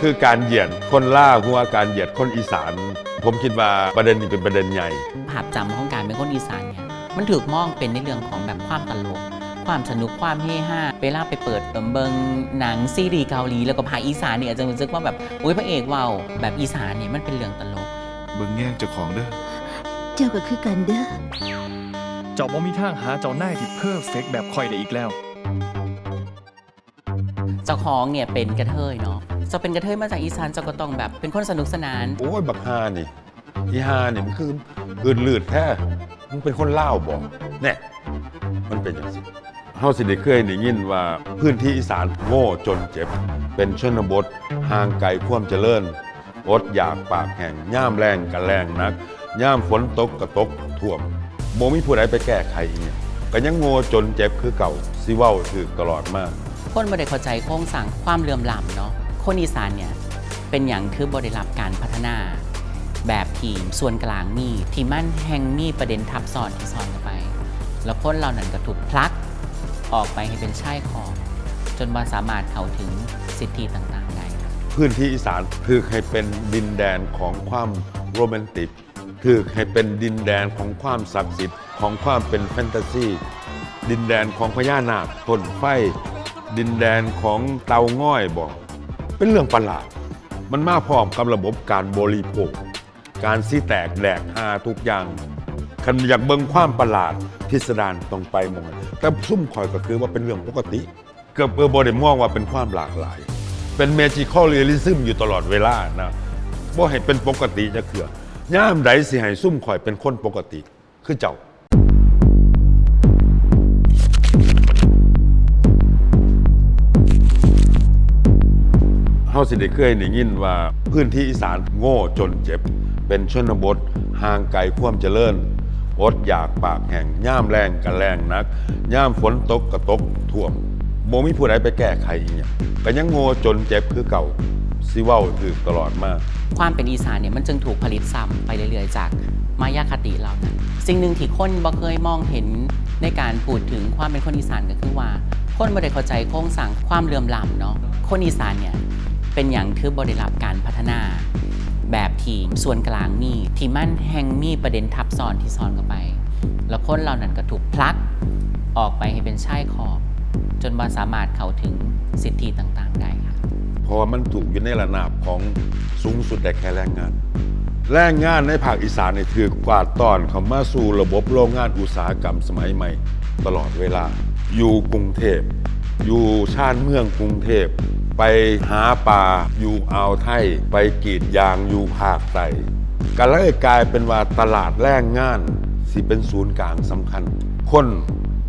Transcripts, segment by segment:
คือการเหยียดคนล่าวหัวการเหยียดคนอีสาน ผมคิดว่าประเด็นนี้เป็นประเด็นใหญ่ ภาพจำของการเป็นคนอีสานเนี่ยมันถูกมองเป็นในเรื่องของแบบความตลก ความสนุกความเฮฮาเวลาไปเปิดเบิงหนังซีรีส์เกาหลีแล้วก็ภาคอีสานเนี่ยอาจจะรู้สึกว่าแบบอุ้ยพระเอกเว้าวแบบอีสานเนี่ยมันเป็นเรื่องตลก เบิ่งแง่งเจ้าของเด้อ เจ้าก็คือกันเด้อ เจ้าบ่มีทางหาเจ้านายที่เพอร์เฟกแบบค่อยได้อีกแล้ว เจ้าของเนี่ยเป็นกระเทยเนาะ จะเป็นกระเทยมาจากอีสานเจ้าก็ต้องแบบเป็นคนสนุกสนาน โอ้ยบักฮานี่อีฮานี่มันคืออืดลืดแท้มึงเป็นคนล่าวบอกแน่มันเป็นอย่างสิเฮาสิได้เคยได้ยินว่าพื้นที่อีสานโง่จนเจ็บ เป็นชนบทห่างไกลความเจริญอดอยากปากแห้งย่ามแรงกันแรงนักย่ามฝนตกกระตกท่วมโมมีผู้ใดไปแก้ไขอีกเนี่ยก็ยังโง่จนเจ็บคือเก่าสิเว้าถือตลอดมาก คนบ่ได้เข้าใจโครงสร้างความเหลื่อมล้ำเนาะ คนอีสานเนี่ยเป็นอย่างคือบ่ได้รับการพัฒนา แบบทีมส่วนกลางมีทีมันแห่งมีประเด็นทับซ้อนที่ซ้อนกันไป แล้วคนเหล่านั้นก็ถูกพลักออกไปให้เป็นชายขอบจนว่าสามารถเข้าถึงสิทธิต่างๆได้พื้นที่อีสานถือให้เป็นดินแดนของความโรแมนติกถือให้เป็นดินแดนของความศักดิ์สิทธิ์ของความเป็นแฟนตาซีดินแดนของพญานาคพ่นไฟดินแดนของเตาง่อยบอก เป็นเรื่องประหลาด มันมาพร้อมกับระบบการบริโภค การซีแตกแหลกหาทุกอย่างคันอยากเบิ่งความประหลาดพิสดารตรงไปหมองแต่ซุ่มคอยก็คือว่าเป็นเรื่องปกติ เกือบเออบได้มองว่าเป็นความหลากหลาย เป็นเมจิคอลเรียลิซึมอยู่ตลอดเวลานะว่าให้เป็นปกติจะเกือย่ามใดสิให้ซุ่มคอยเป็นคนปกติ คือเจ้าาสิได้เคยได้ยินว่าพื้นที่อีสานโง่จนเจ็บ เป็นชนบทห่างไกลความเจริญอดอยากปากแห่งย่ามแรงกันแรงนัก ย่ามฝนตกกระตกท่วมโมมีผู้ใดไปแก้ไขอีกอย่างก็ยังโง่จนเจ็บคือเก่าสิเว้าถือตลอดมาก ความเป็นอีสานเนี่ยมันจึงถูกผลิตซ้ำไปเรื่อยๆ จากมายาคติเรานั้นสิ่งหนึ่งที่คนบ่เคยมองเห็นในการพูดถึงความเป็นคนอีสานก็คือว่า คนบ่ได้เข้าใจโครงสร้างความเลื่อมล้ำเนาะคนอีสานเนี่ย เป็นอย่างคือบ่ได้รับการพัฒนา แบบทีมส่วนกลางมีที่มันแห่งมีประเด็นทับซ้อนที่ซ้อนกันไป แล้วคนเหล่านั้นก็ถูกพลักออกไปให้เป็นชายขอบ จนว่าสามารถเข้าถึงสิทธิต่างๆ ได้ค่ะเพราะมันถูกอยู่ในระนาบของสูงสุดแต่แค่แรงงาน แรงงานในภาคอีสานเนี่ยถือกวาดตอนเขามาสู่ระบบโรงงานอุตสาหกรรมสมัยใหม่ ตลอดเวลา อยู่กรุงเทพอยู่ชานเมืองกรุงเทพ ไปหาปลาอยู่อ่าวไทย ไปกรีดยางอยู่ภาคใต้ก็เลยกลายเป็นว่าตลาดแรงงานสิเป็นศูนย์กลางสำคัญ คน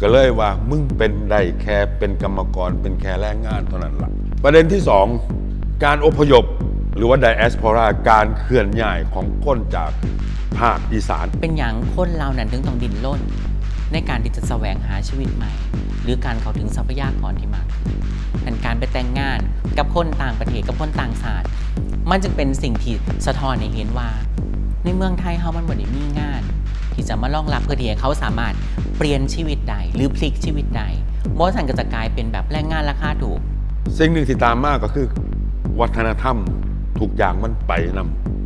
ก็เลยว่ามึงเป็นได้แค่เป็นกรรมกรเป็นแค่แรงงานเท่านั้นละประเด็นที่สองการอพยพหรือว่า diaspora การเคลื่อนย้ายของคนจากภาคอีสาน เป็นอย่างคนเรานั้นถึงต้องดินร่นในการที่จะแสวงหาชีวิตใหม่ หรือการเข้าถึงทรัพยากรที่มากขึ้น เป็นการไปแต่งงาน กับคนต่างประเทศกับคนต่างชาติมันจึงเป็นสิ่งที่สะท้อนให้เห็นว่า ในเมืองไทยเฮามันบ่ได้มีงาน ที่จะมารองรับเพื่อที่ให้เขาสามารถเปลี่ยนชีวิตใดหรือพลิกชีวิตใดบ่สันก็จะกลายเป็นแบบแรงงานราคาถูก สิ่งหนึ่งที่ตามมากก็คือ วัฒนธรรมทุกอย่างมันไปน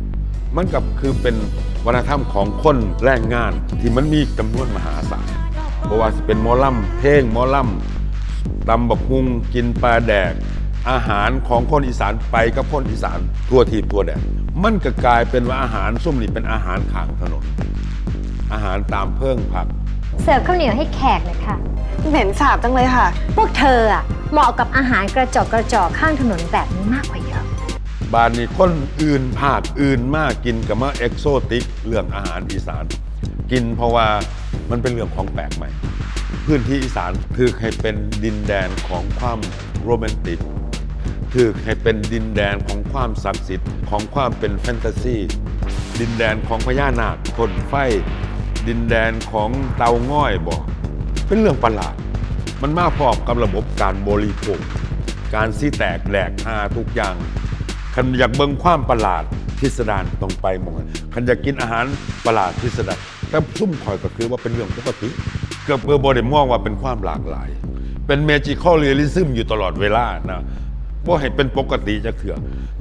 ำมันกับคือเป็นวัฒนธรรมของคนแรงงานที่มันมีจำนวนมหาศาลเพราะว่าเป็นมอลำเพลงมอลำ ตำบักฮุงกินปลาแดก อาหารของคนอีสานไปกับคนอีสานทั่วทีบทั่วแดนมันก็กลายเป็นว่าอาหารส้มนี่เป็นอาหารข้างถนน อาหารตามเพิ่งผัก เสิร์ฟข้าวเหนียวให้แขกหน่อยค่ะ เหม็นสาบจังเลยค่ะ พวกเธออะเหมาะกับอาหารกระจอกกระจอกข้างถนนแบบนี้มากกว่าเยอะ บานนี้คนอื่นภาคอื่นมากกินกับมาเอกโซติกเรื่องอาหารอีสาน กินเพราะว่า มันเป็นเรื่องของแปลกใหม่ พื้นที่อีสานถือให้เป็นดินแดนของความโรแมนติกถือให้เป็นดินแดนของความศักดิ์สิทธิ์ของความเป็นแฟนตาซีดินแดนของพญานาคพ่นไฟ ดินแดนของเตาง่อยบอก เป็นเรื่องประหลาด มันมาพร้อมกับระบบการบริโภค การซีแตกแหลกหาทุกอย่างคันอยากเบิ่งความประหลาดพิสดารต้องไปหมองนั้นคันอยากกินอาหารประหลาดพิสดาร แต่ซุ่มคอยก็คือว่าเป็นเรื่องปกติเกือบเออบได้มองว่าเป็นความหลากหลาย เป็นเมจิคอลเรียลิซึมอยู่ตลอดเวลานะบ่ให้เป็นปกติจักเถื่อ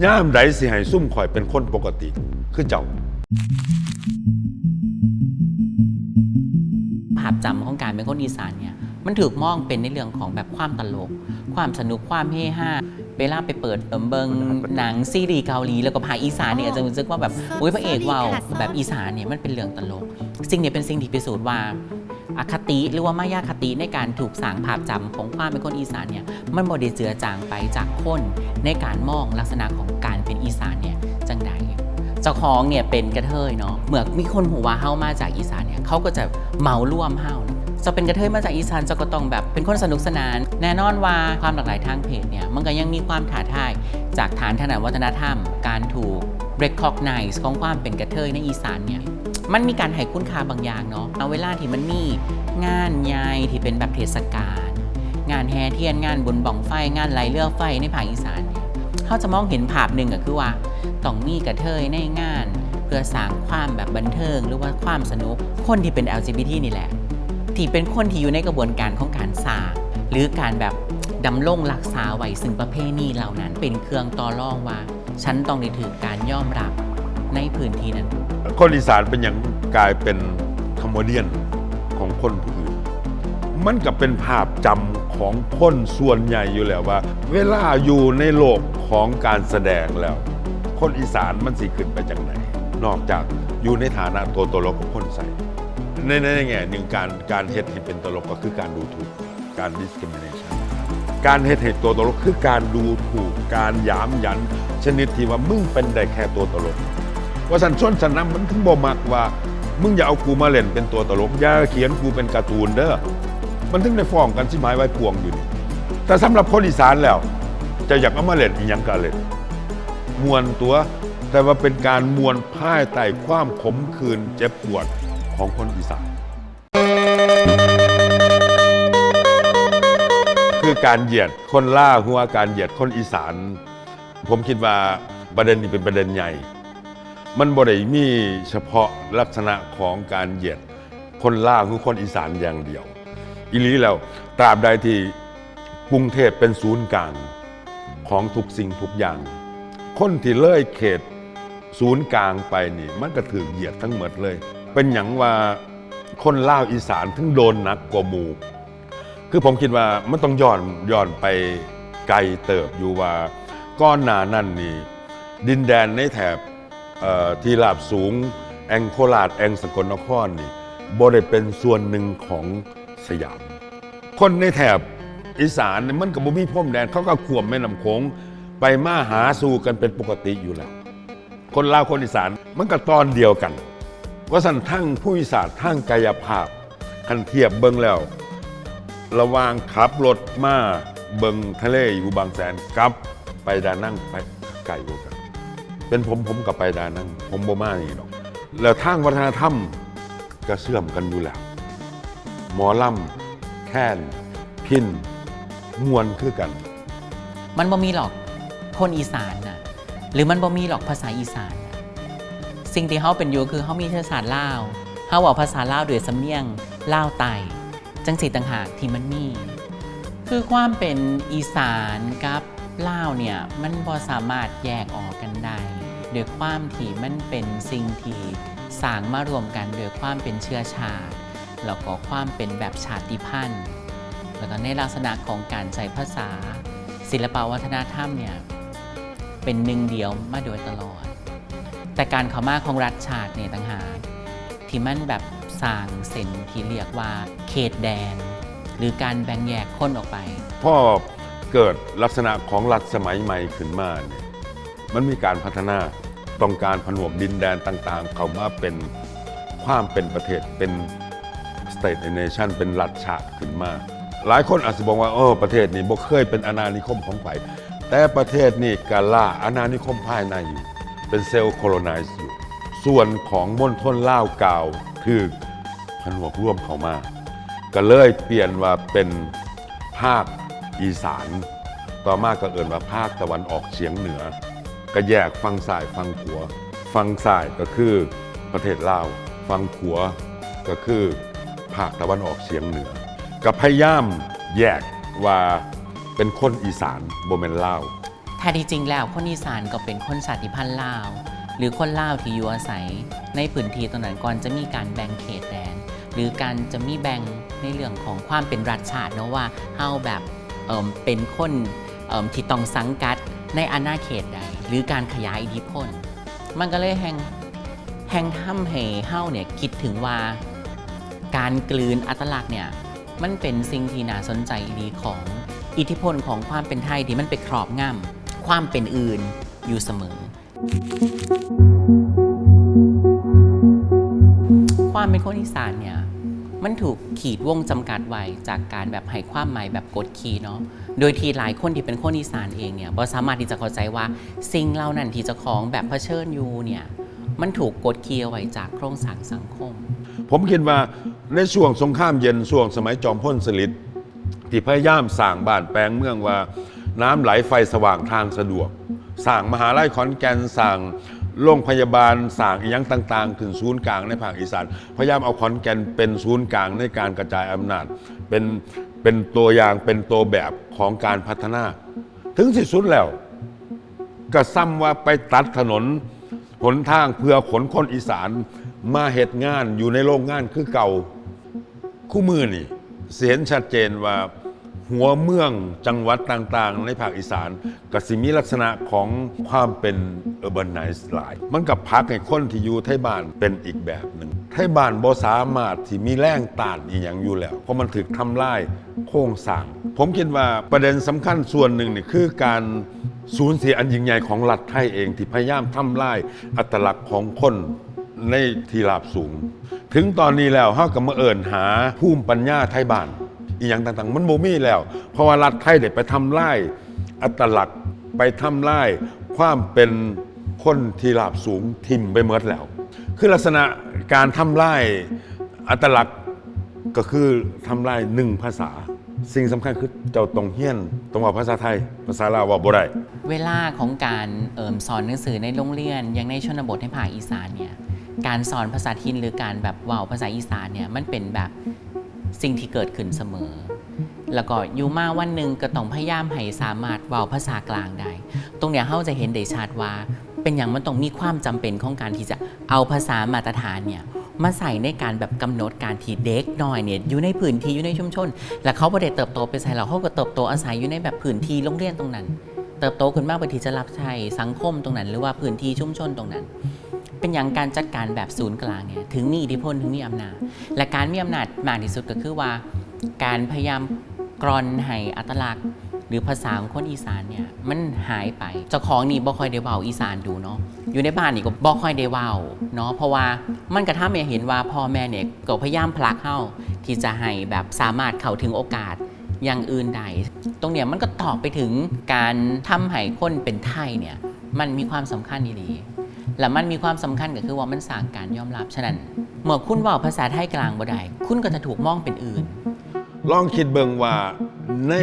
ย่ามใดสิให้ซุ่มข่อยเป็นคนปกติ คือเจ้าภาพจำของการเป็นคนอีสานเนี่ยมันถูกมองเป็นในเรื่องของแบบความตลก ความสนุกความเฮฮาเวลาไปเปิดเอิ่มเบิงหนังซีรีส์เกาหลีแล้วก็ภาคอีสานเนี่ยจะรู้สึกว่าแบบอุ้ยพระเอกเว่าวแบบอีสานเนี่ยมันเป็นเรื่องตลก สิ่งนี้เป็นสิ่งที่พิสูจน์ว่าอคติหรือว่ามายาคติในการถูกสางภาพจำของความเป็นคนอีสานเนี่ยมันบ่ได้เจือจางไปจากคนในการมองลักษณะของการเป็นอีสานเนี่ยจังใดเจ้าของเนี่ยเป็นกระเทยเนาะเหมื่อมีคนหัวเฮามาจากอีสานเนี่ยเขาก็จะเหมาร่วมเฮาเนอะจะเป็นกระเทยมาจากอีสานจะก็ต้องแบบเป็นคนสนุกสนาน แน่นอนว่าความหลากหลายทางเพศเนี่ยมันก็ยังมีความท้าทายจากฐานทางด้านวัฒนธรรม การถูก recognize ของความเป็นกระเทยในอีสานเนี่ย มันมีการให้คุณค่าบางอย่างเนาะเอาเวลาที่มันมีงานใหญ่ที่เป็นแบบเทศกาลงานแห่เทียนงานบุญบ่องไฟงานไหลเรือไฟในภาคอีสานเนี่ยเขาจะมองเห็นภาพหนึ่งก็คือว่าต้องมีกระเทยในงาน เพื่อสร้างความแบบบันเทิง หรือว่าความสนุกคนที่เป็น LGBT นี่แหละ ที่เป็นคนที่อยู่ในกระบวนการของการสร้างหรือการแบบดำรงรักษาไว้ซึ่งประเพณีเหล่านั้นเป็นเครื่องต่อรองว่า ฉันต้องได้ถือการยอมรับ ในพื้นที่นั้น คนอีสานเป็นอย่างกลายเป็นคอมโมเดียนของคนผู้อื่น มันก็เป็นภาพจำของคนส่วนใหญ่อยู่แล้วว่า เวลาอยู่ในโลกของการแสดงแล้ว คนอีสานมันสิขึ้นไปจากไหน นอกจากอยู่ในฐานะตัวตลกของคนใส่ในในแง่หนึ่งการการเฮ็ดให้เป็นตลกก็คือการดูถูกการ discrimination การเฮ็ดให้ตัวตลกคือการดูถูกการหยามหยัน ชนิดที่ว่ามึงเป็นได้แค่ตัวตลก ว่าสันชนสันน้ำมันถึงบ่มักว่า มึงอย่าเอากูมาเล่นเป็นตัวตลกอย่าเขียนกูเป็นการ์ตูนเด้อมันถึงได้ฟ้องกันสิหมายไว้พวงอยู่นี่แต่สำหรับคนอีสานแล้ว จะอยากเอามาเล่นอีหยังก็เล่นมวนตัว แต่ว่าเป็นการมวนพ่ายไต่ความขมขื่นเจ็บปวดของคนอีสานคือการเหยียดคนล่าหัวการเหยียดคนอีสาน ผมคิดว่าประเด็นนี้เป็นประเด็นใหญ่ มันบ่ได้มีเฉพาะลักษณะของการเหยียดคนล่าคือคนอีสานอย่างเดียว อีหลีแล้วตราบใดที่กรุงเทพเป็นศูนย์กลางของทุกสิ่งทุกอย่าง คนที่เลื่อยเขตศูนย์กลางไปนี่ มันก็ถือเหยียดทั้งหมดเลย เป็นอย่างว่าคนล่าวอีสานถึงโดนหนักกว่าหมู่คือผมคิดว่ามันต้องย้อนย้อนไปไกลเติบอยู่ว่าก้อนหนานั่นนี่ดินแดนในแถบ ที่ราบสูงแองโคราชแองสกลนครนี่บ่ได้เป็นส่วนหนึ่งของสยาม คนในแถบอีสานมันกับบ่มีพรมแดนเขาก็ขวมแม่น้ำโขงไปมาหาสู่กันเป็นปกติอยู่แล้ว คนลาวคนอีสานมันก็ตอนเดียวกันว่าสันทั้งผู้อีสานทั้งกายภาพ คันเทียบเบิ่งแล้ว ระวางขับรถมาเบิงทะเลอยู่บางแสนกลับไปดานั่งไปไกลกว่ากัน เป็นผมผมกับไปดานั่งผมบ่มานี่หรอก แล้วทางวัฒนธรรมก็เชื่อมกันอยู่แล้ว หมอลำแค้นพินมวนคือกัน มันบ่มีหรอกคนอีสานนะหรือมันบ่มีหรอกภาษาอีสานน่ะสิ่งที่เขาเป็นอยู่คือเขามีเชื้อสายลาวเขาบอกภาษาลาวด้วยสำเนียงลาวไตจังสีต่างหากที่มันมี คือความเป็นอีสานกับ ลาเนี่ยมันบ่สามารถแยกออกกันได้โดยความที่มันเป็นสิ่งที่สร้างมารวมกันโดยความเป็นเชื้อชาติแล้วก็ความเป็นแบบชาติพันธุ์ แล้วก็ในลักษณะของการใช้ภาษา ศิลปวัฒนธรรมเนี่ยเป็นหนึ่งเดียวมาโดยตลอด แต่การเข้ามาของรัฐชาติเนี่ยต่างหากที่มันแบบสร้างเส้นที่เรียกว่าเขตแดน หรือการแบ่งแยกคนออกไป พ่อ เกิดลักษณะของรัฐสมัยใหม่ขึ้นมาเนี่ยมันมีการพัฒนาต้องการผนวกดินแดนต่างๆ เข้ามาเป็นความเป็นประเทศเป็น state nation เป็นรัฐชาติขึ้นมา หลายคนอาจจะบอกว่าเออประเทศนี้บ่เคยเป็นอาณานิคมของไผแต่ประเทศนี้กาล่าอาณานิคมภายในอยู่ เป็นเซลล์โคโลไนซ์อยู่ ส่วนของมณฑลล่าวกาวถือผนวกร่วมเข้ามา ก็เลยเปลี่ยนว่าเป็นภาค อีสาน ต่อมาก็เอ่นว่าภาคตะวันออกเฉียงเหนือ ก็แยกฟังซ้ายฟังขวฟังซ้ายก็คือประเทศลาวฟังขวก็คือภาคตะวันออกเฉียงเหนือก็พยายามแยกว่าเป็นคนอีสานโบเมนลาวท้ที่จริงแล้วคนอีสานก็เป็นคนชาติพันธุ์ลาว หรือคนลาวที่อยู่อาศัย ในพื้นที่ตรงนั้นก่อนจะมีการแบ่งเขตแดน หรือการจะมีแบ่งในเรื่องของความเป็นรัฐชาติเนาะว่าเฮาแบบ เเป็นคนที่ต้องสังกัดในอาณาเขตใด หรือการขยายอิทธิพล มันก็เลยแห่งแห่งทำให้เฮาเนี่ยคิดถึงว่าการกลืนอัตลักษณ์เนี่ยมันเป็นสิ่งที่น่าสนใจดีของอิทธิพลของความเป็นไทยที่มันไปครอบงำความเป็นอื่นอยู่เสมอ ความเป็นคนอีสานเนี่ย มันถูกขีดวงจำกัดไว้จากการแบบให้ความหมายแบบกดขี่เนาะ โดยที่หลายคนที่เป็นคนอีสานเองเนี่ยบ่สามารถที่จะเข้าใจว่าสิ่งเหล่านั้นที่เจะของแบบเผชิญอยู่เนี่ยมันถูกกดขี่เอาไว้จากโครงสร้างสังคม ผมคิดว่าในช่วงสงครามเย็นช่วงสมัยจอมพลสฤษดิ์ที่พยายามสร้างบ้านแปลงเมืองว่า น้ำไหลไฟสว่างทางสะดวกสร้างมหาลัยขอนแก่นสร้าง โรงพยาบาลสร้างอีหยังต่างๆ ถึงศูนย์กลางในภาคอีสาน พยายามเอาขอนแก่นเป็นศูนย์กลางในการกระจายอำนาจ เป็นเป็นตัวอย่างเป็นตัวแบบของการพัฒนา ถึงที่สุดแล้วก็ซ้ำว่าไปตัดถนนหนทางเพื่อขนคนอีสานมาเหตุงานอยู่ในโรงงานคือเก่าคู่มือนี่เสียนชัดเจนว่า หัวเมืองจังหวัดต่างๆ ในภาคอีสานก็สิมีลักษณะของความเป็นเอ r b ร์ n นไนซ์หลาย มันกับพักให้คนที่อยู่ไทยบ้านเป็นอีกแบบหนึ่งไทยบ้านบ่สามารถที่มีแรงต้านอีหยังอยู่แล้ว เพราะมันถึกทำลายโครงสร้าง ผมคิดว่าประเด็นสำคัญส่วนหนึ่งนี่คือการสูญเสียอันยิ่งใหญ่ของรัฐไทยเองที่พยายามทำลายอัตลักษณ์ของคนในที่ราบสูง ถึงตอนนี้แล้วเฮาก็มาเอิญหาภูมิปัญญาไทยบ้าน อีหยังต่างๆ มันบ่มีแล้ว เพราะว่ารัฐไทยได้ไปทำลายอัตลักษณ์ไปทำลายความเป็นคนที่ราบสูงทิมไปหมดแล้ว คือลักษณะการทำลายอัตลักษณ์ก็คือทำลายหนึ่งภาษา สิ่งสำคัญคือเจ้าตรงเฮียนตรงว่าภาษาไทย ภาษาลาวว่าบ่ได้ เวลาของการเอิ่มสอนหนังสือในโรงเรียนอยังในชนบทในภาคอีสานเนี่ยการสอนภาษาถิ่นหรือการแบบเว่าภาษาอีสานเนี่ยมันเป็นแบบ สิ่งที่เกิดขึ้นเสมอ แล้วก็อยู่มาวันหนึ่งก็ต้องพยายามให้สามารถเว่าภาษากลางได้ ตรงเนี้ยเขาจะเห็นได้ชัดว่า เป็นอย่างมันต้องมีความจำเป็นของการที่จะเอาภาษามาตรฐานเนี่ยมาใส่ในการแบบกำหนดการที่เด็กน้อยเนี่ยอยู่ในพื้นที่อยู่ในชุมชน และเขาบ่ได้เติบโตไปใส่เราเขาก็เติบโตอาศัยอยู่ในแบบพื้นที่โรงเรียนตรงนั้น เติบโตขึ้นมากไปที่จะรับใช้สังคมตรงนั้น หรือว่าพื้นที่ชุมชนตรงนั้น เป็นอย่างการจัดการแบบศูนย์กลางเนี่ยถึงมีอิทธิพลถึงมีอำนาจ และการมีอำนาจมากที่สุดก็คือว่า การพยายามกรอนให้อัตลักษณ์หรือภาษาของคนอีสานเนี่ยมันหายไป เจ้าของนี่บ่คอยได้เว้าอีสานดูเนาะอยู่ในบ้านนี่ก็บ่คอยได้เว้าเนาะเพราะว่ามันกระทำให้เห็นว่าพ่อแม่เนี่ยก็พยายามผลักเฮาที่จะให้แบบสามารถเข้าถึงโอกาสอย่างอื่นใด ตรงเนี้ยมันก็ตอบไปถึงการทำให้คนเป็นไทยเนี่ยมันมีความสำคัญดีๆ และมันมีความสำคัญก็คือว่ามันสร้างการยอมรับฉะนั้น เมื่อคุณเว่าภาษาไทยกลางบ่ได้คุณก็จะถูกมองเป็นอื่น ลองคิดเบิ่งว่าใน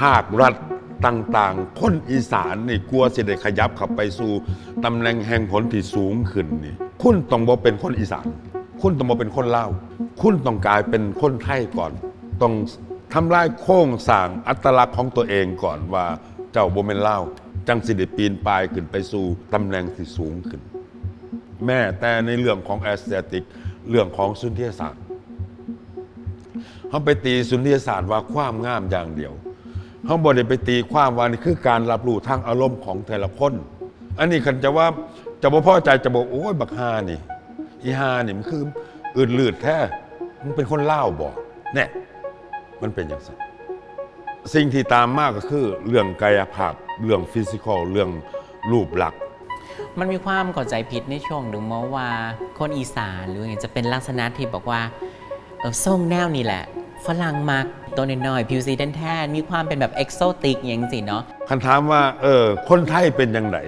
ภาครัฐต่างๆ คนอีสานนี่กลัวสิได้ขยับเข้าไปสู่ตำแหน่งแห่งผลที่สูงขึ้นนี่คุณต้องบ่เป็นคนอีสาน คุณต้องบ่เป็นคนลาวคุณต้องกลายเป็นคนไทยก่อน ต้องทำลายโครงสร้างอัตลักษณ์ของตัวเองก่อนว่าเจ้าบ่เป็นลาว จังสิได้ปีนป่ายขึ้นไปสู่ตำแหน่งที่สูงขึ้น แม้แต่ในเรื่องของแอสเตติก เรื่องของสุนทรียศาสตร์เขาไปตีสุนทรียศาสตร์ว่าความงามอย่างเดียวเขาบอได้ไปตีความว่านี่คือการรับรู้ทางอารมณ์ของแต่ละคน อันนี้คันจะว่าจะบ่พอใจจะบอกโอ้ยบักฮานี่ อีฮานี่มันคืออื่นลืดแท้มันเป็นคนเล่าบอกแน่มันเป็นอย่างนั้นสิ่งที่ตามมากก็คือเรื่องกายภาพ เรื่องฟิสิกอลเรื่องรูปลักษณ์มันมีความเข้าใจผิดในช่วงหนึ่งมาว่าคนอีสานหรืออย่างจะเป็นลักษณะที่บอกว่าเออส่งแนวนี่แหละ ฝรั่งมักตัวน้อยๆผิวสีแทนๆมีความเป็นแบบเอกโซติกอย่างสิเนาะคันถามว่าเออคนไทยเป็นยังไง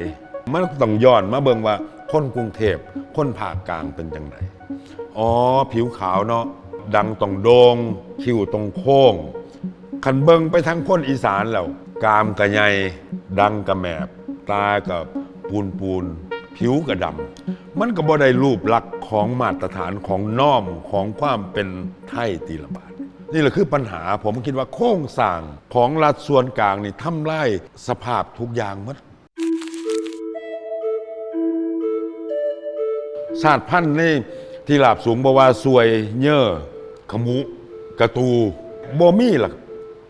มันก็ต้องย้อนมาเบิ่งว่าคนกรุงเทพคนภาคกลางเป็นยังไงอ๋อ ผิวขาวเนาะดังตรงโดงคิ้วตรงโค้งคันเบิ่งไปทั้งคนอีสานแล้ว กามกระใหญ่ดังกระแมบ ตากับปูนปูน ผิวกระดำ มันก็บ่ได้รูปลักษณ์ของมาตรฐานของน้อมของความเป็นไทยตีละบาท นี่แหละคือปัญหาผมคิดว่าโครงสร้างของรัฐส่วนกลางนี่ทำลายสภาพทุกอย่างหมดชาติพันธุ์นี่ที่ลาบสูงบว่าสวยเย่อขมุ กระตูบ่มีหล่ะ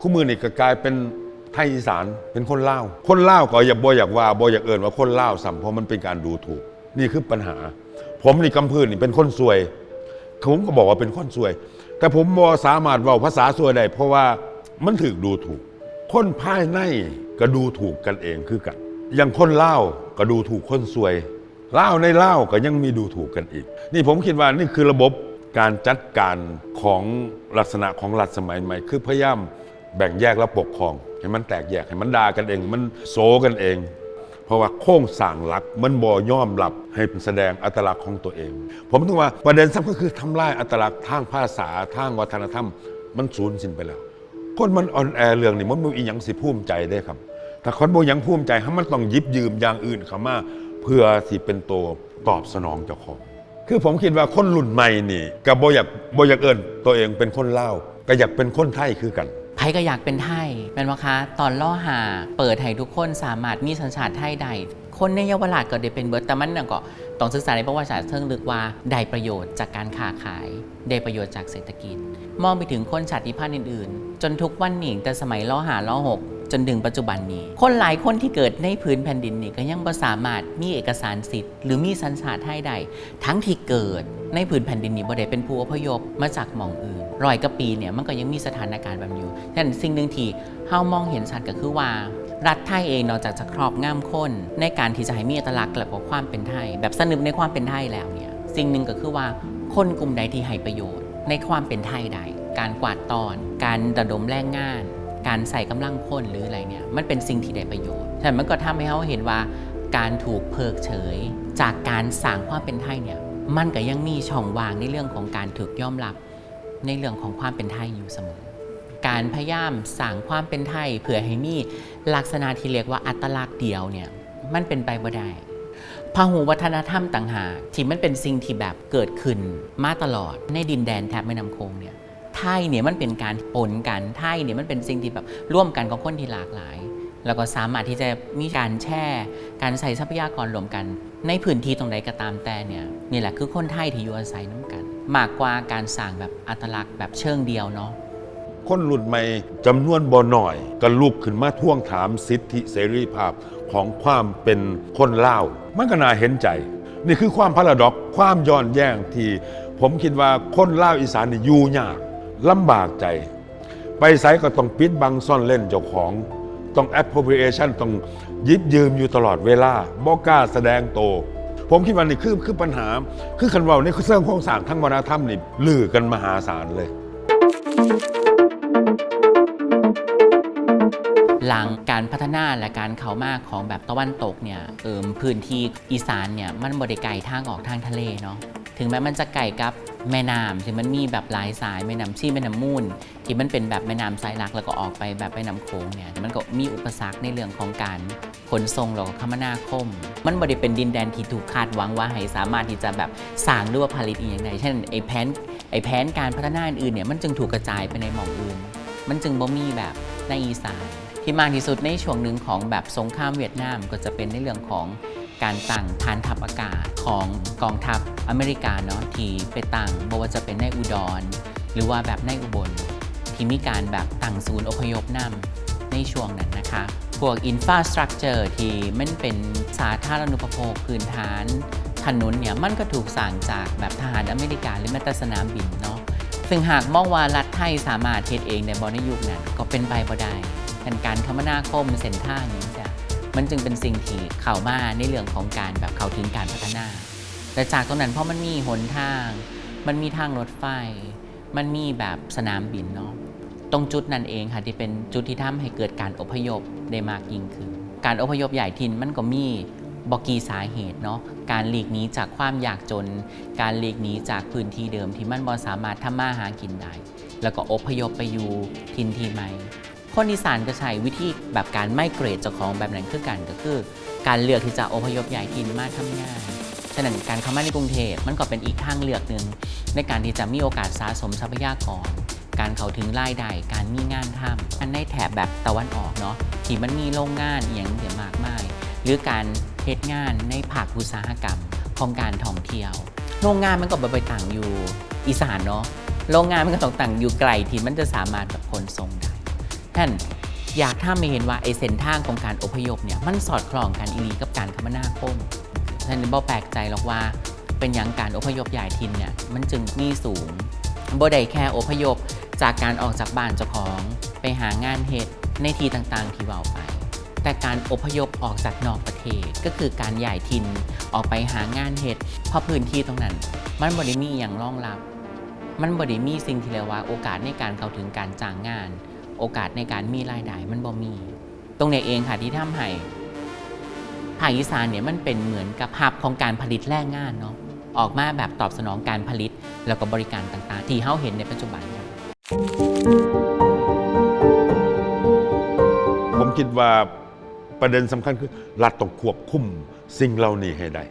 คู่มือนี่ก็กลายเป็น ไทยอีสานเป็นคนเล่าคนเล่าก็อย่าบ่อยากว่าบ่อยากเอินว่าคนเล่าสัมเพราะมันเป็นการดูถูก นี่คือปัญหา ผมนี่กำพื้นนี่เป็นคนสวยผมก็บอกว่าเป็นคนสวย แต่ผมบอสามารถเว่าภาษาสวยได้เพราะว่ามันถูกดูถูก คนภายในก็ดูถูกกันเองคือกันอย่างคนเล่าก็ดูถูกคนสวยเล่าในเล่าก็ยังมีดูถูกกันอีก นี่ผมคิดว่านี่คือระบบการจัดการของลักษณะของรัฐสมัยใหม่ คือพยายามแบ่งแยกและปกครอง ให้มันแตกแยกให้มันด่ากันเอง มันโซกันเอง เพราะว่าโครงสร้างหลักมันบ่ย่อมรับให้แสดงอัตลักษณ์ของตัวเอง ผมถึงว่าประเด็นสำคัญคือทำลายอัตลักษณ์ทางภาษาทางวัฒนธรรม มันสูญสิ้นไปแล้ว คนมันอ่อนแอเรื่องนี้มันมีอีหยังสิภูมิใจได้ครับ ถ้าคนบ่ยังภูมิใจให้มันต้องยิบยืมอย่างอื่นเข้ามาเพื่อสิเป็นตัวตอบสนองเจ้าของคือผมคิดว่าคนรุ่นใหม่นี่ก็บ่อยากบ่อยากเอิ้นตัวเองเป็นคนเล่าก็อยากเป็นคนไทยคือกัน ไผก็อยากเป็นไทยแม่นบ่คะตอนล่อหาเปิดให้ทุกคนสามารถมีสัญชาติไทยได้คนในเยาวราชก็ได้เป็นเบิร์ดแต่มันน่ะก็ต้องศึกษาในประวัติศาสตร์เชิงลึกว่าได้ประโยชน์จากการค้าขาย ได้ประโยชน์จากเศรษฐกิจ มองไปถึงคนชาติพันธุ์อื่นๆ จนทุกวันนี้แต่สมัยล่อหาล่อหกจนถึงปัจจุบันนี้ คนหลายคนที่เกิดในพื้นแผ่นดินนี่ก็ยังบ่สามารถมีเอกสารสิทธิ์หรือมีสัญชาติไทยใดทั้งที่เกิดในพื้นแผ่นดินนี้บ่ได้เป็นผู้อพยพมาจากหม่องอื่น ร้อยกว่าปีเนี่ยมันก็ยังมีสถานการณ์แบบอยู่ฉะนั้นสิ่งหนึ่งที่เฮามองเห็นชัดก็คือว่า รัฐไทยเองนอกจากจะครอบงำคนในการที่จะให้มีอัตลักษณ์และก็ความเป็นไทย แบบสนึกในความเป็นไทยแล้วเนี่ยสิ่งหนึ่งก็คือว่าคนกลุ่มใดที่ให้ประโยชน์ ในความเป็นไทยใด การกวาดตอน การระดมแรงงาน การใส่กำลังคนหรืออะไรเนี่ยมันเป็นสิ่งที่ได้ประโยชน์แต่มันก็ทำให้เขาเห็นว่าการถูกเพิกเฉย จากการสร้างความเป็นไทยเนี่ยมันก็ยังมีช่องว่างในเรื่องของการถูกยอมรับ ในเรื่องของความเป็นไทยอยู่เสมอ การพยายามสร้างความเป็นไทยเพื่อให้มีลักษณะที่เรียกว่าอัตลักษณ์เดียวเนี่ยมันเป็นไปบ่ได้พหูวัฒนธรรมต่างหากที่มันเป็นสิ่งที่แบบเกิดขึ้นมาตลอดในดินแดนแถบแม่น้ำโขงเนี่ยไทยเนี่ยมันเป็นการปนกันไทยเนี่ยมันเป็นสิ่งที่แบบร่วมกันของคนที่หลากหลาย แล้วก็สามารถที่จะมีการแช่การใส่ทรัพยากรรวมกัน ในพื้นที่ตรงใดก็ตามแต่เนี่ยนี่แหละคือคนไทยที่อยู่อาศัยน้ำกัน มากกว่าการสร้างแบบอัตลักษณ์แบบเชิงเดียวเนาะคนรุ่นใหม่จำนวนบ่หน่อยก็ลุกขึ้นมาท่วงถามสิทธิเสรีภาพของความเป็นคนเล่ามันก็น่าเห็นใจ นี่คือความพาราดอกความย้อนแย้งที่ ผมคิดว่าคนเล่าอีสานนี่อยู่ยากลำบากใจ ไปไสก็ต้องปิดบังซ่อนเล่นเจ้าของ ต้อง appropriation ต้องยิบยืมอยู่ตลอดเวลาบ่กล้าแสดงโต ผมคิดว่านี่คือคือปัญหา คือคันเว่าในเรื่องของสางทั้งวัฒนธรรมนี่ลือกันมหาศาลเลย หลังการพัฒนาและการเข้ามาของแบบตะวันตกเนี่ยเอิมพื้นที่อีสานเนี่ยมันบริไกลทางออกทางทะเลเนาะถึงแม้มันจะไกลกับ แม่น้ำถึงมันมีแบบหลายสายแม่น้ำชี่แม่น้ำมูลที่มันเป็นแบบแม่น้ำสายหลักแล้วก็ออกไปแบบแม่น้ำโขงเนี่ยมันก็มีอุปสรรคในเรื่องของการขนส่งแล้วก็คมนาคม มันบริเป็นดินแดนที่ถูกคาดหวังว่าให้สามารถที่จะแบบสร้างหรือว่าผลิตอีกอย่างใดเช่นไอ้แผนไอ้แผนการพัฒนาอื่นเนี่ยมันจึงถูกกระจายไปในหม่องอื่น มันจึงบ่มีแบบในอีสานที่มากที่สุดในช่วงหนึ่งของแบบสงครามเวียดนามก็จะเป็นในเรื่องของ การตั้งฐานทัพอากาศของกองทัพอเมริกาเนาะที่ไปตั้งบ่ว่าจะเป็นในอุดร หรือว่าแบบในอุบล ที่มีการแบบตั้งศูนย์อพยพนำในช่วงนั้นนะคะ พวกอินฟาสตรักเจอร์ที่มันเป็นสาธารณูปโภคพื้นฐานถนนเนี่ยมันก็ถูกสร้างจากแบบทหารอเมริกาหรือแม้แต่สนามบินเนาะซึ่งหากมองว่ารัฐไทยสามารถเทศเองในบอในยุคนั้นก็เป็นไปบ่ได้แทนการคมนาคมเส้นทางอย่างนี้จะ มันจึงเป็นสิ่งที่เข้ามาในเรื่องของการแบบเข้าถึงการพัฒนา แต่จากตรงนั้นเพราะมันมีหนทาง มันมีทางรถไฟ มันมีแบบสนามบินเนาะตรงจุดนั้นเองค่ะที่เป็นจุดที่ทำให้เกิดการอพยพได้มากยิ่งขึ้น การอพยพใหญ่ทินมันก็มีบอกกีสาเหตุเนาะการหลีกหนีจากความยากจน การหลีกหนีจากพื้นที่เดิมที่มันบ่สามารถทำมาหากินได้ แล้วก็อพยพไปอยู่ทินที่ใหม่ คนอีสานก็ใช้วิธีแบบการไม่เกรดเจ้าของแบบนั้นคือกันก็คือ การเลือกที่จะอพยพย้ายถิ่นมาทำงานฉะนั้นการเข้ามาในกรุงเทพมันก็เป็นอีกทางเลือกหนึ่งในการที่จะมีโอกาสสะสมทรัพยากร การเข้าถึงรายได้การมีงานทำอันในแถบแบบตะวันออกเนาะที่มันมีโรงงานอย่างเดียมากมาย หรือการเฮ็ดงานในภาคอุตสาหกรรมของการท่องเที่ยว โรงงานมันก็บไปต่างอยู่อีสานเนาะโรงงานมันก็ต้องต่างอยู่ไกลที่มันจะสามารถแบบขนส่งได้ ท่านอยากถ้าไม่เห็นว่าไอเส้นทางของการอพยพเนี่ยมันสอดคล้องกันอีหลีกับการคมนาคมท่านบ่แปลกใจหรอกว่าเป็นอย่างการอพยพย้ายถิ่นเนี่ยมันจึงมีสูงบ่ได้แค่อพยพจากการออกจากบ้านเจ้าของไปหางานเฮ็ดในที่ต่างๆ ที่เว้าไป แต่การอพยพออกจากนอกประเทศก็คือการย้ายถิ่นออกไปหางานเฮ็ดเพราะพื้นที่ตรงนั้น มันบ่ได้มีอย่างรองรับ มันบ่ได้มีสิ่งที่เรียกว่าโอกาสในการเข้าถึงการจ้างงาน โอกาสในการมีรายได้มันบ่มี ตรงนี้เองค่ะที่ทำให้ภาคอีสานเนี่ยมันเป็นเหมือนกับหับของการผลิตแรงงานเนาะออกมาแบบตอบสนองการผลิต แล้วก็บริการต่างๆ ที่เฮาเห็นในปัจจุบันเนี่ยผมคิดว่าประเด็นสำคัญคือรัฐต้องควบคุมสิ่งเหล่านี้ให้ได้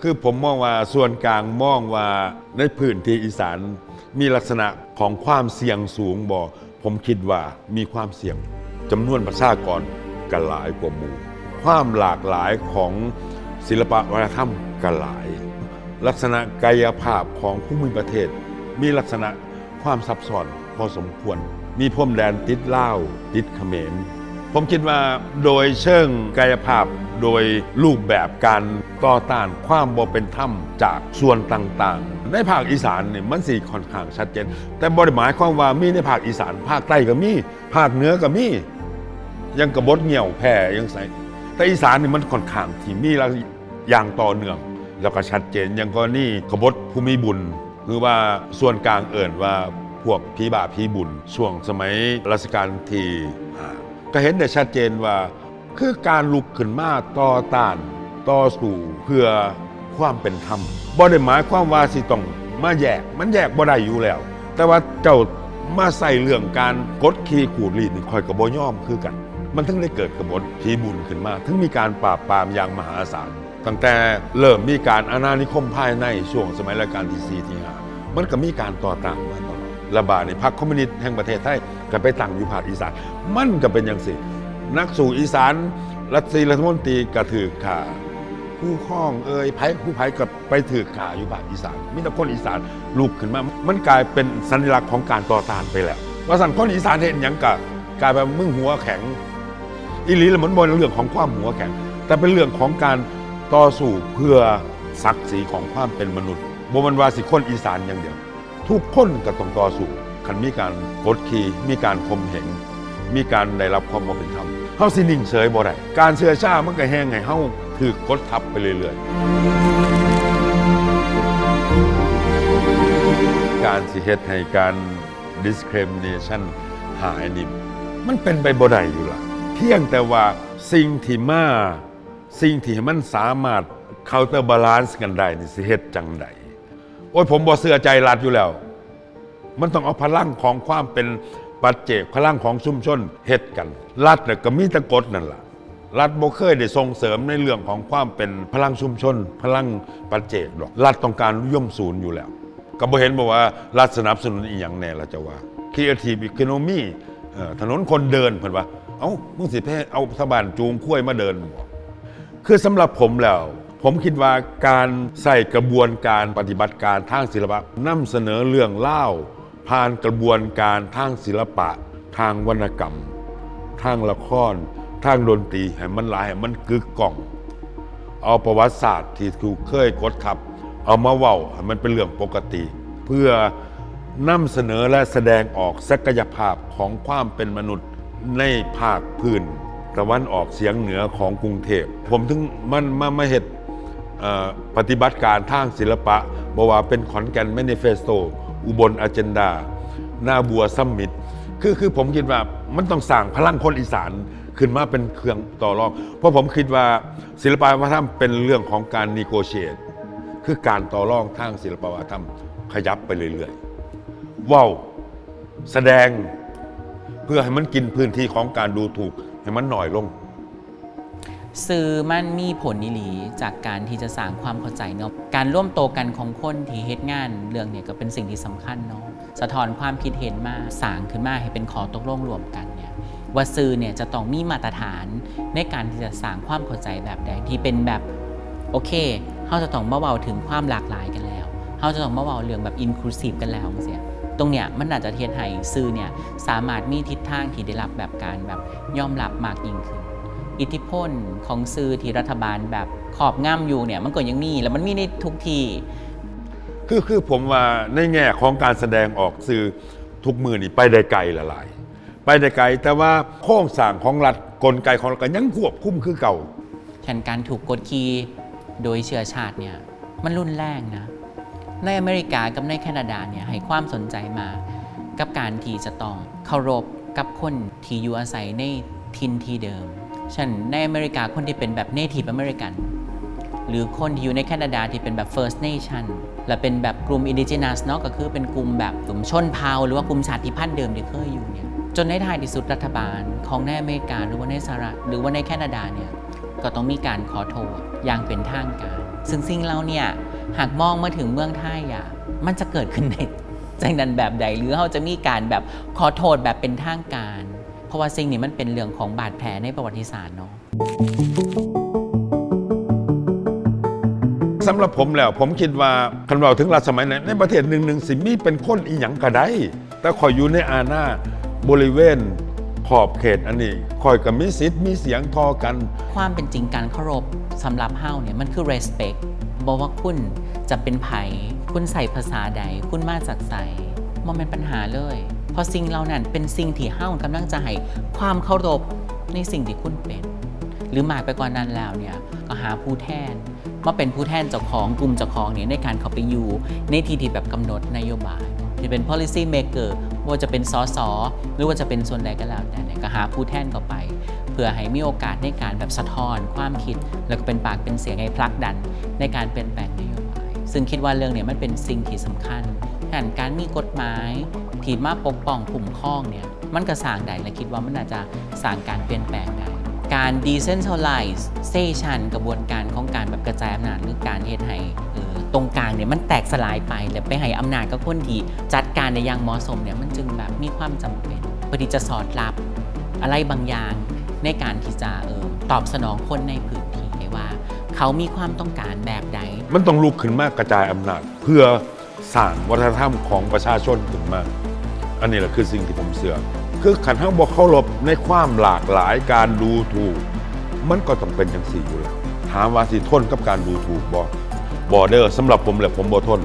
คือผมมองว่าส่วนกลางมองว่าในพื้นที่อีสานมีลักษณะของความเสี่ยงสูงบ่ ผมคิดว่ามีความเสี่ยงจำนวนประชากรกันหลายกว่าหมู่ ความหลากหลายของศิลปะวัฒนธรรมกันหลาย ลักษณะกายภาพของผู้มีประเทศ มีลักษณะความซับซ้อนพอสมควร มีพรมแดนติดเล่าติดเขมร ผมคิดว่าโดยเชิงกายภาพโดยรูปแบบการต่อต้านความบ่เป็นธรรมจากส่วนต่างๆ ในภาคอีสานเนี่ยมันสีค่อนข้างชัดเจน แต่บริหมายความว่ามีในภาคอีสาน ภาคใต้ก็มี ภาคเหนือก็มี ยังกระบดเหี่ยวแผ่ยังใส่แต่อีสานนี่มันค่อนข้างที่มีและอย่างต่อเนื่อง แล้วก็ชัดเจนอย่างกรณีกบฏภูมิบุญคือว่าส่วนกลางเอิ่นว่าพวกผีบาผีบุญช่วงสมัยรัชกาลที่ ก็เห็นได้ชัดเจนว่า คือการลุกขึ้นมาต่อต้านต่อสู้เพื่อความเป็นธรรมบ่ได้หมายความว่าสิต้องมาแยกมันแยกบ่ได้อยู่แล้ว แต่ว่าเจ้ามาใส่เรื่องการกดขี่ขูดรีดนี่คอยกับบ่ย่อมคือกัน มันถึงได้เกิดกบฏผีบุญขึ้นมาถึงมีการปราบปรามอย่างมหาศาลตั้งแต่เริ่มมีการอาณานิคมภายในช่วงสมัยรัชกาลที่สี่ที่ห้ามันก็มีการต่อต้านมาต ระบาดในพรรคคอมมิวนิสต์แห่งประเทศไทยก็ไปตั้งอยู่ภาคอีสาน มันก็เป็นอย่างสินักสู่อีสานรัฐศรีรัฐมนตรีกระถือข่าผู้ข้องเอ่ยไผผู้ไผกับไปถือข่าอยู่ภาคอีสานมีแต่คนอีสานลุกขึ้นมา มันกลายเป็นสัญลักษณ์ของการต่อต้านไปแล้วว่าสั่งคนอีสานเห็นหยังกะกลายเป็นมึงหัวแข็งอีหลีล้วมันบนเรื่องของความหัวแข็ง แต่เป็นเรื่องของการต่อสู้เพื่อศักดิ์ศรีของความเป็นมนุษย์บ่มันว่าสิคนอีสานอย่างเดียว ทุกคนก็ต้องต่อสู้คันมีการกดขี่มีการข่มเหงมีการได้รับความบ่เป็นธรรมเฮาสินิ่งเฉยบ่ได้การเชื่อชามันก็แห้งให้เฮาถูกกดทับไปเรื่อยๆ การสิเฮ็ดให้การ discrimination หายนี่มันเป็นไปบ่ได้อยู่ล่ะ เพียงแต่ว่าสิ่งที่มาสิ่งที่มันสามารถ counter balance กันได้นี่สิเฮ็ดจังใด โอ้ยผมบ่เสื่อใจรัฐอยู่แล้ว มันต้องเอาพลังของความเป็นปัจเจกพลังของชุมชนเฮ็ดกัน รัฐน่ะก็มีตะกฎนั่นล่ะรัฐบ่เคยได้ส่งเสริมในเรื่องของความเป็นพลังชุมชน พลังปัจเจกหรอกรัฐต้องการย่อมศูนย์อยู่แล้ว ก็บ่เห็นบอกว่ารัฐสนับสนุนอีหยังแน่ละจะว่า Creative Economy ถนนคนเดินเพิ่นว่า เอ้ามึงสิแพ้เอาสบานจูงคุ้ยมาเดินบ่คือสำหรับผมแล้ว ผมคิดว่าการใส่กระบวนการปฏิบัติการทางศิลปะนำเสนอเรื่องเล่า ผ่านกระบวนการทางศิลปะ ทางวรรณกรรม ทางละคร ทางดนตรีให้มันหลายให้มันกึกก้อง เอาประวัติศาสตร์ที่ถูกเคยกดทับ เอามาเว้าให้มันเป็นเรื่องปกติ เพื่อนำเสนอและแสดงออกศักยภาพของความเป็นมนุษย์ในภาคพื้นตะวันออกเฉียงเหนือของกรุงเทพ ผมถึงมันมามาเห็ด ปฏิบัติการทางศิลปะบอกว่าเป็นขอนแก่นแมนิเฟสโต อุบลอเจนดา หน้าบัวซัมมิตคือคือผมคิดว่ามันต้องสั่งพลังคนอีสานขึ้นมาเป็นเครื่องต่อรอง เพราะผมคิดว่าศิลปะวัฒนธรรมเป็นเรื่องของการนีโกเชตคือการต่อรองทางศิลปวัฒนธรรมขยับไปเรื่อยๆว้าวแสดงเพื่อให้มันกินพื้นที่ของการดูถูกให้มันหน่อยลง สื่อมันมีผลนิลีจากการที่จะสร้างความเข้าใจเนาะการร่วมโตกันของคนที่เฮ็ดงานเรื่องเนี่ยก็เป็นสิ่งที่สำคัญเนาะสะท้อนความคิดเห็นมาสร้างขึ้นมาให้เป็นขอตกลงรวมกันเนี่ยว่าสื่อเนี่ยจะต้องมีมาตรฐานในการที่จะสร้างความเข้าใจแบบใดที่เป็นแบบโอเคเขาจะต้องมาเบาถึงความหลากหลายกันแล้วเขาจะต้องมาเบาเรื่องแบบอินคลูซีฟกันแล้วเสียตรงเนี้ยมันอาจจะเทียนให้สื่อเนี่ยสามารถมีทิศทางที่ได้รับแบบการแบบยอมรับมากยิ่งขึ้น อิทธิพลของสื่อที่รัฐบาลแบบขอบง่ำอยู่เนี่ยมันก็ยังมีแล้วมันมีในทุกที่คือคือผมว่าในแง่ของการแสดงออกสื่อทุกมือนี่ไปได้ไกลละลาย ไปได้ไกลแต่ว่าโครงสร้างของรัฐกลไกของรัฐก็ยังควบคุมคือเก่าแทนการถูกกดขี่โดยเชื้อชาติเนี่ยมันรุนแรงนะในอเมริกากับในแคนาดาเนี่ยให้ความสนใจมา กับการที่จะต้องเคารพกับคนที่อยู่อาศัยในทินที่เดิม เช่นในอเมริกาคนที่เป็นแบบ Native American หรือคนที่อยู่ในแคนาดาที่เป็นแบบ First Nation และเป็นแบบกลุ่ม Indigenous เนาะก็คือเป็นกลุ่มแบบกลุ่มชนเผ่าหรือว่ากลุ่มชาติพันธุ์เดิมที่เคยอยู่เนี่ยจนในท้ายที่สุดรัฐบาลของในอเมริกาหรือว่าในสหรัฐหรือว่าในแคนาดาเนี่ยก็ต้องมีการขอโทษอย่างเป็นทางการ ซึ่งสิ่งเราเนี่ยหากมองมาถึงเมืองไทยอะมันจะเกิดขึ้นในใจนั้นแบบใดหรือเขาจะมีการแบบขอโทษแบบเป็นทางการ ราะว่าสิ่งนี้มันเป็นเรื่องของบาดแผลในประวัติศาสตร์เนาะสำหรับผมแล้ว ผมคิดว่าคันเราถึงรัฐสมัยไหนในประเทศหนึ่งหนึ่งสิมีเป็นคนอีหยังก็ได้ แต่คอยอยู่ในอาณาบริเวณขอบเขตอันนี้คอยกับมีสิทธิ์มีเสียงทอกัน ความเป็นจริงการเคารพสำหรับเฮาเนี่ยมันคือ respect บอกว่าคุณจะเป็นไผคุณใส่ภาษาใด คุณมาจากใสมันเป็นปัญหาเลย เพราะสิ่งเหล่านั้นเป็นสิ่งที่เฮากำลังจะให้ความเคารพในสิ่งที่คุณเป็น หรือมากไปกว่านั้นแล้วเนี่ยก็หาผู้แทนมาเป็นผู้แทนเจ้าของกลุ่มเจ้าของเนี่ยในการเข้าไปอยู่ ในที่ที่แบบกำหนดนโยบายที่เป็น policy maker ว่าจะเป็นสสหรือว่าจะเป็นส่วนใดก็แล้วแต่เนี่ยก็หาผู้แทนเข้าไป เพื่อให้มีโอกาสในการแบบสะท้อน ความคิด แล้วก็เป็นปากเป็นเสียงให้ผลักดัน ในการเปลี่ยนแปลงนโยบาย ซึ่งคิดว่าเรื่องเนี้มันเป็นสิ่งที่สำคัญการการมีกฎหมาย ที่มาปกป้องคุ้มครองเนี่ยมันก็สร้างได้และคิดว่ามันอาจจะสร้างการเปลี่ยนแปลงได้การ decentralization กระบวนการของการแบบกระจายอำนาจหรือการเฮ็ดให้ตรงกลางเนี่ยมันแตกสลายไปแล้วไปให้อำนาจกับคนที่จัดการในอย่างเหมาะสมเนี่ยมันจึงแบบมีความจำเป็นเพื่อที่จะสอดรับอะไรบางอย่างในการที่จะเออตอบสนองคนในพื้นที่ให้ว่า เขามีความต้องการแบบใด มันต้องลุกขึ้นมากระจายอำนาจ เพื่อสร้างวัฒนธรรมของประชาชนขึ้นมา อันนี้แหละคือสิ่งที่ผมเสื่อคือขันห้าบอกเคารพในความหลากหลายการดูถูก มันก็ต้องเป็นอย่างสี่อยู่แล้วถามว่าสิทนกับการดูถูกบอบอเดอร์สำหรับผมเลยผมบอทน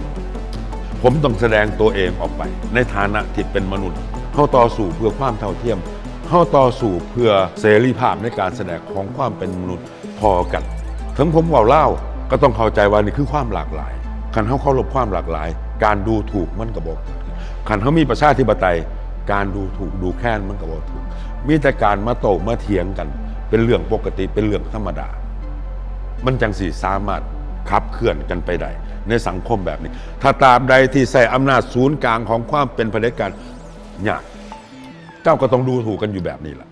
ผมต้องแสดงตัวเองออกไป ในฐานะที่เป็นมนุษย์เข้าต่อสู่เพื่อความเท่าเทียมเข้าต่อสู่เพื่อเสรีภาพในการแสดงของความเป็นมนุษย์พอกันถึงผมว่าเล่าก็ต้องเข้าใจว่านี่คือความหลากหลายขันเขาเคารพความหลากหลาย การดูถูกมันกระบอก ขันเขามีประชาธิปไตย การดูถูกดูแค้นมันก็บอกถูก มีแต่การมาโตมาเถียงกัน เป็นเรื่องปกติเป็นเรื่องธรรมดา มันจังสีสามารถขับเคลื่อนกันไปได้ในสังคมแบบนี้ ถ้าตราบใดที่ใส่อำนาจศูนย์กลางของความเป็นเผด็จการยากเจ้าก็ต้องดูถูกกันอยู่แบบนี้แหละ